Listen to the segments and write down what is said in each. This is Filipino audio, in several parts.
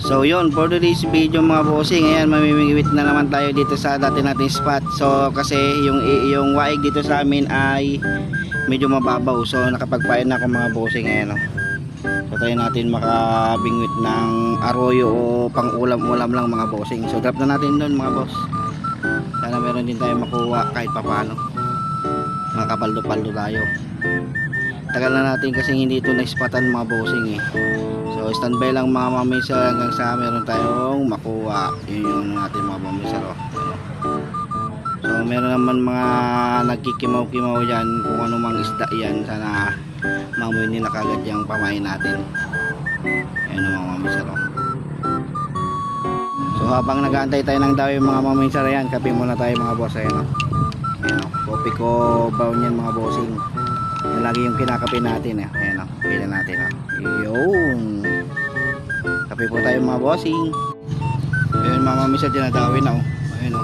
So yun, for today's video mga bossing, ayan mamimigwit na naman tayo dito sa dati nating spot. So kasi yung yung waig dito sa amin ay medyo mababaw. So nakapagpain na ako mga bossing ayan oh. So tayo natin makabingwit ng arroyo o pang ulam-ulam lang mga bossing. So drop na natin doon mga boss. Sana meron din tayo makuha kahit papano. Makapaldo-paldo tayo. Tagal na natin kasi hindi ito na-spotan mga bossing eh. So standby lang mga mamisa hanggang sa meron tayong makuha. Yun yung ano natin mga mamisa. Oh. So meron naman mga nagkikimaw-kimaw dyan kung ano mang isda yan. Sana mamoy nila kagad yung pamain natin. Ang mga mamisa. Oh. So habang nag-aantay tayo ng daw yung mga mamisa yan, kape muna tayo mga boss. Ayun oh. Ayun oh. Kopi ko brown yan mga bossing. Yan lagi yung kinakape natin eh. Ayan o, pila natin o. Yun. Kape po tayo mga bossing. Ayun mga mamisa dyan nadawin na o. Ayun o.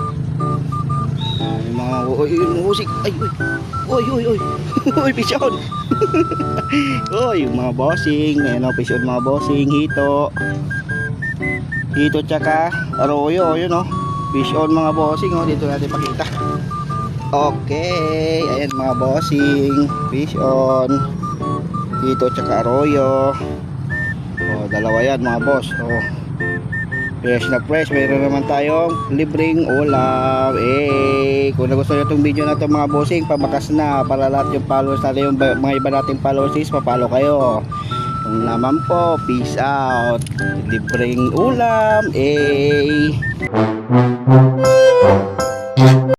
Ayun mga, oy, yun mga bossing. Ay, uy. Oy, oy, oy. Oy, pisyon. oy, mga bossing. Ayun o, pisyon mga bossing. Hito. Hito tsaka arroyo. Yun o. Fish on mga bossing o. Dito natin pakita. Okay, ayan mga bossing, fish on. Dito tsaka arroyo. Oh, dalawa yan mga boss. Oh. Fresh na fresh, mayroon naman tayong libreng ulam. Eh, kung nagustuhan niyo itong video na to mga bossing, pabakas na para lahat yung followers natin, yung mga iba nating followers, is papalo kayo. Kung naman po, peace out. Libreng ulam. Eh.